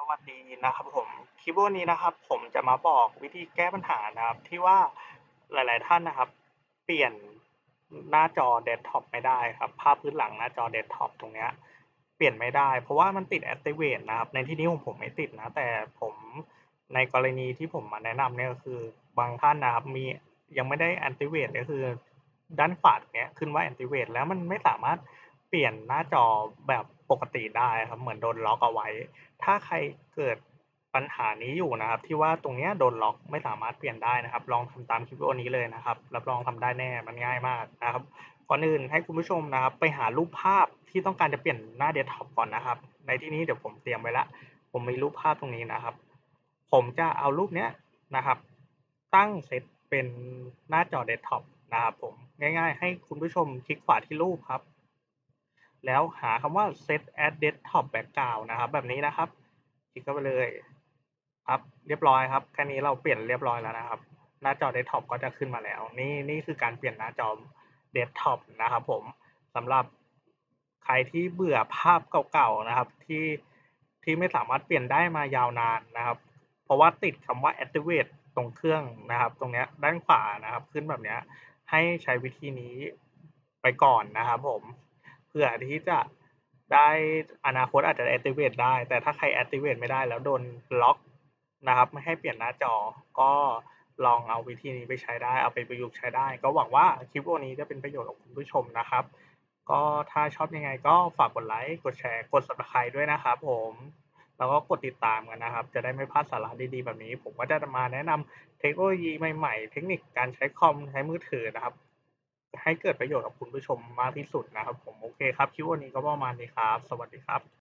สวัสดีนะครับผมคลิปวันนี้นะครับ ผมจะมาบอกวิธีแก้ปัญหานะครับ ที่ว่าหลาย ๆ ท่านนะครับ เปลี่ยนหน้าจอเดสก์ท็อปไม่ได้ครับ ภาพพื้นหลังหน้าจอเดสก์ท็อปตรงเนี้ยเปลี่ยนไม่ได้ เพราะว่ามันติด Activate นะครับ ในที่นี้ของผมไม่ติดนะ แต่ผมในกรณีที่ผมมาแนะนำเนี่ยก็คือบางท่านนะครับ มียังไม่ได้ Activate ก็คือด้านขวาตรงเนี้ยขึ้นว่า Activate แล้วมันไม่สามารถ เปลี่ยนหน้าจอแบบปกติได้ครับเหมือนโดนล็อกเอาไว้ ถ้าใครเกิดปัญหานี้อยู่นะครับ ที่ว่าตรงเนี้ยโดนล็อกไม่สามารถเปลี่ยนได้นะครับ ลองทำตามคลิปวิดีโอนี้เลยนะครับ รับรองทำได้แน่มันง่ายมากนะครับก่อนอื่นให้คุณผู้ชมนะครับ ไปหารูปภาพที่ต้องการจะเปลี่ยนหน้าเดสก์ท็อปก่อนนะครับ ในที่นี้เดี๋ยวผมเตรียมไว้ละผมมีรูปภาพตรงนี้นะครับ ผมจะเอารูปเนี้ยนะครับ ตั้งเซตเป็นหน้าจอเดสก์ท็อปนะครับผมง่าย ๆ ให้คุณผู้ชมคลิกขวาที่รูปครับ แล้วหาคำว่า set as desktop background นะครับ แบบนี้นะครับ คลิกเข้าไปเลย ครับเรียบร้อยครับ แค่นี้เราเปลี่ยนเรียบร้อยแล้วนะครับ หน้าจอเดสก์ท็อปก็จะขึ้นมาแล้ว นี่นี่คือการเปลี่ยนหน้าจอเดสก์ท็อปนะครับ ผมสำหรับใครที่เบื่อภาพเก่าๆนะครับ ที่ที่ไม่สามารถเปลี่ยนได้มายาวนานนะครับ เพราะว่าติดคำว่า activate ตรงเครื่องนะครับ ตรงนี้ด้านขวานะครับ ขึ้นแบบนี้ให้ใช้วิธีนี้ไปก่อนนะครับผม เพื่อที่จะได้อนาคตอาจจะ activate ได้ แต่ถ้าใคร activate ไม่ได้แล้วโดนล็อกนะครับไม่ให้เปลี่ยนหน้าจอก็ลองเอาวิธีนี้ไปใช้ได้เอาไปประยุกต์ใช้ได้ ก็หวังว่าคลิปวิดีโอนี้จะเป็นประโยชน์กับคุณผู้ชมนะครับ ก็ถ้าชอบยังไงก็ฝากกดไลค์กดแชร์กด subscribe ด้วยนะครับ ผมแล้วก็กดติดตามกันนะครับ จะได้ไม่พลาดสาระดีๆแบบนี้ ผมก็จะมาแนะนำเทคโนโลยีใหม่ๆ เทคนิคการใช้คอมใช้มือถือนะครับ ให้เกิดประโยชน์กับคุณผู้ชมมากที่สุดนะครับผมโอเคครับคลิปวันนี้ก็ประมาณนี้ครับ สวัสดีครับ